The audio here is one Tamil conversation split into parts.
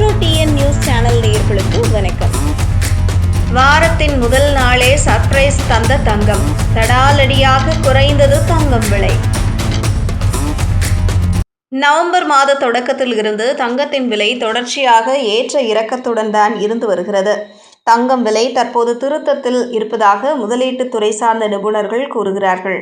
மெட்ரோ டிஎன் நியூஸ் சேனல் நேயர்களுக்கு வணக்கம். வாரத்தின் முதல் நாளே சர்ப்ரைஸ் தந்த தங்கம். தடாலடியாக குறைந்தது தங்கம் விலை. நவம்பர் மாத தொடக்கத்தில் இருந்து தங்கத்தின் விலை தொடர்ச்சியாக ஏற்ற இறக்கத்துடன் தான் இருந்து வருகிறது. தங்கம் விலை தற்போது திருத்தத்தில் இருப்பதாக முதலீட்டு துறை சார்ந்த நிபுணர்கள் கூறுகிறார்கள்.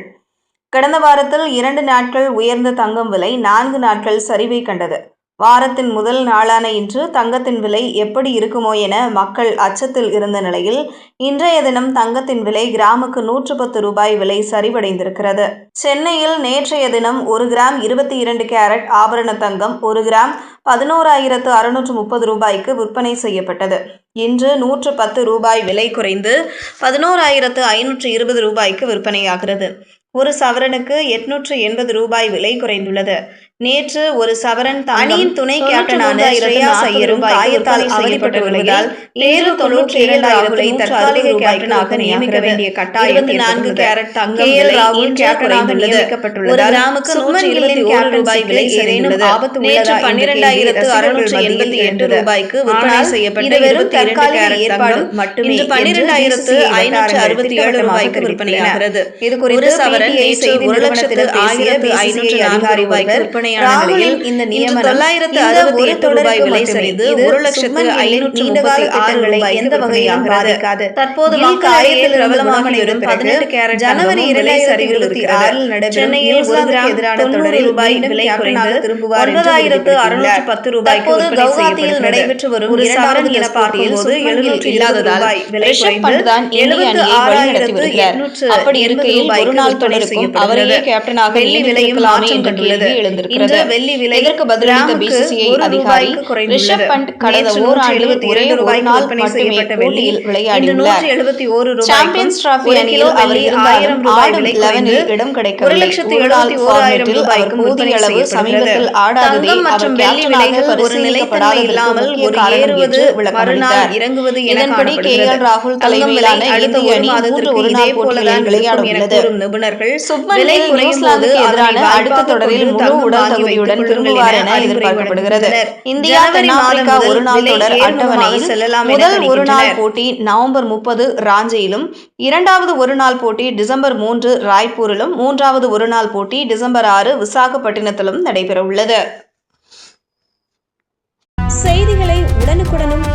கடந்த வாரத்தில் இரண்டு நாட்கள் உயர்ந்த தங்கம் விலை நான்கு நாட்கள் சரிவை கண்டது. வாரத்தின் முதல் நாளான இன்று தங்கத்தின் விலை எப்படி இருக்குமோ என மக்கள் அச்சத்தில் இருந்த நிலையில் இன்றைய தினம் தங்கத்தின் விலை கிராமுக்கு நூற்று பத்து ரூபாய் விலை சரிவடைந்திருக்கிறது. சென்னையில் நேற்றைய தினம் ஒரு கிராம் இருபத்தி இரண்டு கேரட் ஆபரண தங்கம் ஒரு கிராம் பதினோராயிரத்து அறுநூற்று முப்பது ரூபாய்க்கு விற்பனை செய்யப்பட்டது. இன்று நூற்று பத்து ரூபாய் விலை குறைந்து பதினோராயிரத்து ஐநூற்று இருபது ரூபாய்க்கு விற்பனையாகிறது. ஒரு சவரனுக்கு எட்நூற்று எண்பது ரூபாய் விலை குறைந்துள்ளது. நேற்று ஒரு சவரன் அணியின் துணை கேப்டனான ஸ்ரேயா ஐயரும் காயத்தால் அவதிப்பட்டு வருவதால் நேரு தொன்னூற்றி இரண்டாயிரத்தை தற்காலிக கேப்டனாக நியமிக்க வேண்டிய கட்டாயம் நான்கு கேரட் தங்கம் ராகுல் கேப்டனாக நியமிக்கப்பட்டுள்ளதால் கிராமுக்கு நூற்றி இருபத்தி ஒரு ரூபாய் விலை ஏதேனும் ஆபத்து நேற்று பன்னிரெண்டாயிரத்து அறுநூற்று எண்பத்தி எட்டு ரூபாய்க்கு விற்பனை செய்யப்பட்ட வெறும் தற்காலிக ஏற்பாடு மட்டுமே பன்னிரெண்டாயிரத்து ஐநூற்று அறுபத்தி ஏழு ரூபாய்க்கு விற்பனையாகிறது இது குறித்து சவரன் நேற்று ஒரு லட்சத்து ஆயிரத்து ஐநூற்று நான்கு ரூபாய்க்கு விற்பனையான நிலையில் இந்த நியமனம் தொள்ளாயிரத்து அறுபத்தி எட்டு ரூபாய் விலை சரிந்து ஒரு லட்சத்து ஐநூற்று முப்பத்தி ஆறு ரூபாய் எந்த வகையாக பாதிக்காது. தற்போது மக்களிடையே பிரபலமாக வரும் பதினெட்டு கேரட் ஜனவரி இரண்டாயிரத்தி இருபத்தி ஆறில் நடைபெறும் சென்னையில் ஒரு கிராம் எதிரான தொடரில் ரூபாய் விலை குறைந்து திரும்புவார் ஒன்பதாயிரத்து அறுநூற்று பத்து ரூபாய் கவுகாத்தியில் நடைபெற்று வரும் சவரன் என பார்க்கும்போது எழுநூற்று இல்லாததால் விலை குறைந்து எழுபத்து ஆறாயிரத்து எண்ணூற்று அப்படி இருக்கையில் ஒரு நாள் தொடருக்கும். அவரையே கேப்டனாக வெள்ளி விலையும் மாற்றம் கண்டுள்ளது இன்று வெள்ளி விலை இதற்கு பதிலளித்த பிசிசிஐ அதிகாரி. ரிஷப் பண்ட் கடந்த ஓராண்டில் ஒரே ஒரு நாள் மட்டுமே போட்டியில் விளையாடியுள்ளார் சாம்பியன்ஸ் டிராபி ஒரு அணியில் அவர் இருந்தாலும் ஆடும் விலை 11 குறைந்து இடம் ஒரு கிடைக்கவில்லை லட்சத்து ஒரு நாள் ஃபார்மேட்டில் அவர் போதிய அளவு சமீபத்தில். ஆடாததே அவர் கேப்டனாக பரிசீலிக்கப்படாததற்கு இல்லாமல் ஒரு ஏறுவது மறுநாள் இறங்குவது இதன்படி கே. எல் ராகுல் தலைமையிலான இந்திய அணி மூன்று மாதத்திற்கு ஒரு இதே நாள் போலதான் போட்டிகளில் விளையாட உள்ளது நிபுணர்கள் சுப்மன் நியூசிலாந்துக்கு எதிரான அடுத்த தொடரில் முழு உடல் தகுதியுடன் திரும்புவார் என எதிர்பார்க்கப்படுகிறது. இந்தியா ஜனவரி தென்னாப்பிரிக்கா மாதம் ஒரு நாள் தொடர் அட்டவணையில் முதல் ஒரு நாள். போட்டி நவம்பர் முப்பது ராஞ்சியிலும் இரண்டாவது ஒரு நாள் போட்டி டிசம்பர் மூன்று ராய்ப்பூரிலும் மூன்றாவது ஒரு நாள் போட்டி டிசம்பர் ஆறு விசாகப்பட்டினத்திலும் நடைபெறவுள்ளது. செய்திகளை உடனுக்குடனும்